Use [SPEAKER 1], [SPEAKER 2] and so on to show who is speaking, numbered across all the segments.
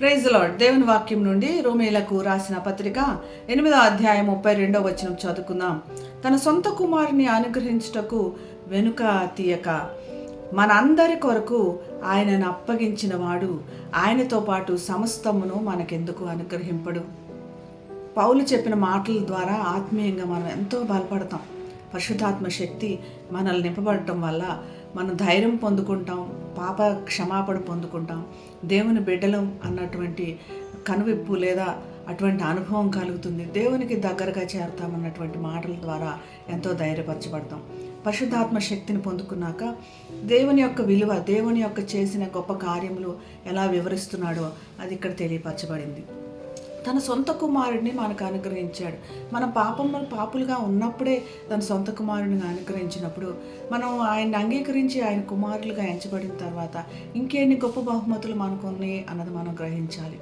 [SPEAKER 1] Praise lord దేవుని వాక్యం నుండి రోమేలకు రాసిన పత్రిక ఎనిమిదో అధ్యాయం ముప్పై రెండో వచనం చదువుకుందాం. తన సొంత కుమారుని అనుగ్రహించుటకు వెనుక తీయక. మనందరి కొరకు ఆయనను అప్పగించిన వాడు ఆయనతో పాటు సమస్తమును మనకెందుకు అనుగ్రహింపడు? పౌలు చెప్పిన మాటల ద్వారా ఆత్మీయంగా మనం ఎంతో బలపడతాం. పరిశుద్ధాత్మ శక్తి మనల్ని నింపబడటం వల్ల మనం ధైర్యం పొందుకుంటాం పాప క్షమాపణ పొందుకుంటాం. దేవుని బిడ్డలం అన్నటువంటి కనువిప్పు లేదా అటువంటి అనుభవం కలుగుతుంది. దేవునికి దగ్గరగా చేరుతామన్నటువంటి మాటల ద్వారా ఎంతో ధైర్యపరచబడతాం. పరిశుద్ధాత్మ శక్తిని పొందుకున్నాక దేవుని యొక్క విలువ దేవుని యొక్క చేసిన గొప్ప కార్యములు ఎలా వివరిస్తున్నాడో అది ఇక్కడ తెలియపరచబడింది. తన సొంత కుమారుడిని మనకు అనుగ్రహించాడు. మన పాపం పాపులుగా ఉన్నప్పుడే తన సొంత కుమారుడిని అనుగ్రహించినప్పుడు మనం ఆయన్ని అంగీకరించి ఆయన కుమారులుగా ఎంచబడిన తర్వాత ఇంకెన్ని గొప్ప బహుమతులు మనకు ఉన్నాయి అన్నది మనం గ్రహించాలి.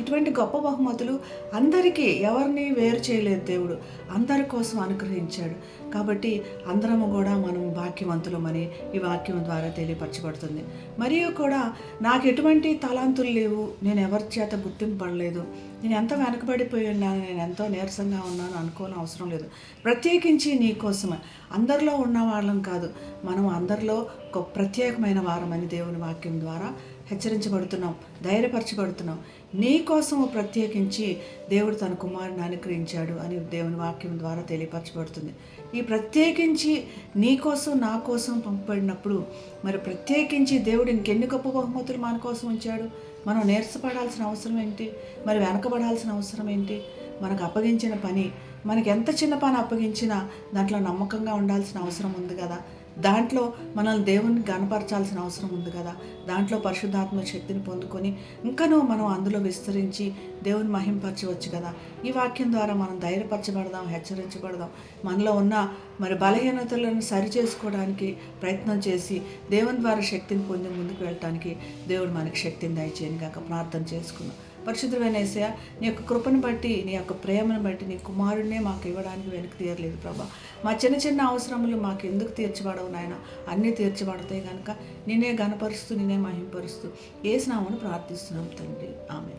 [SPEAKER 1] ఇటువంటి గొప్ప బహుమతులు అందరికీ ఎవరిని వేరు చేయలేదు దేవుడు. అందరి కోసం అనుగ్రహించాడు. కాబట్టి అందరము కూడా మనం భాగ్యవంతులమని ఈ వాక్యం ద్వారా తెలియపరచబడుతుంది. మరియు కూడా నాకు ఎటువంటి తలాంతులు లేవు. నేను ఎవరి చేత గుర్తింపబడలేదు. నేను ఎంత వెనకబడిపోయి ఉన్నాను నేను ఎంతో నీరసంగా ఉన్నాను అనుకోని అవసరం లేదు. ప్రత్యేకించి నీ కోసమే. అందరిలో ఉన్న వాళ్ళం కాదు. మనం అందరిలో ఒక ప్రత్యేకమైన వారమని దేవుని వాక్యం ద్వారా హెచ్చరించబడుతున్నాం ధైర్యపరచబడుతున్నాం. నీ ప్రత్యేకించి దేవుడు తన కుమారుని అనుగ్రహించాడు అని దేవుని వాక్యం ద్వారా తెలియపరచబడుతుంది. ఈ ప్రత్యేకించి నీ కోసం నా కోసం పంపబడినప్పుడు మరి ప్రత్యేకించి దేవుడు ఇంకెన్ని గొప్ప బహుమతులు మన కోసం ఉంచాడు? మనం నేర్చపడాల్సిన అవసరం ఏంటి? మరి వెనకబడాల్సిన అవసరం ఏంటి? మనకు అప్పగించిన పని మనకి ఎంత చిన్న పని అప్పగించినా దాంట్లో నమ్మకంగా ఉండాల్సిన అవసరం ఉంది కదా. దాంట్లో మనల్ని దేవుని గనపరచాల్సిన అవసరం ఉంది కదా. దాంట్లో పరిశుద్ధాత్మ శక్తిని పొందుకొని ఇంకనూ మనం అందులో విస్తరించి దేవుని మహింపరచవచ్చు కదా. ఈ వాక్యం ద్వారా మనం ధైర్యపరచబడదాం హెచ్చరించబడదాం. మనలో ఉన్న మరి బలహీనతలను సరి చేసుకోవడానికి ప్రయత్నం చేసి దేవుని ద్వారా శక్తిని పొంది ముందుకు వెళ్ళటానికి దేవుడు మనకి శక్తిని దయచేయని కాక ప్రార్థన చేసుకుందాం. పరిశుద్ధమైన ఏసయ నీ యొక్క కృపను బట్టి నీ యొక్క ప్రేమను బట్టి నీ కుమారుడినే మాకు ఇవ్వడానికి వెనక్కి తీయలేదు ప్రభా. మా చిన్న చిన్న అవసరములు మాకు ఎందుకు తీర్చబడవు నాయన అన్నీ తీర్చబడతాయి కనుక నేనే గనపరుస్తూ నేనే మహింపరుస్తూ ఏ ప్రార్థిస్తున్నాం తండ్రి. ఆమె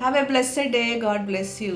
[SPEAKER 1] have a blessed day God bless you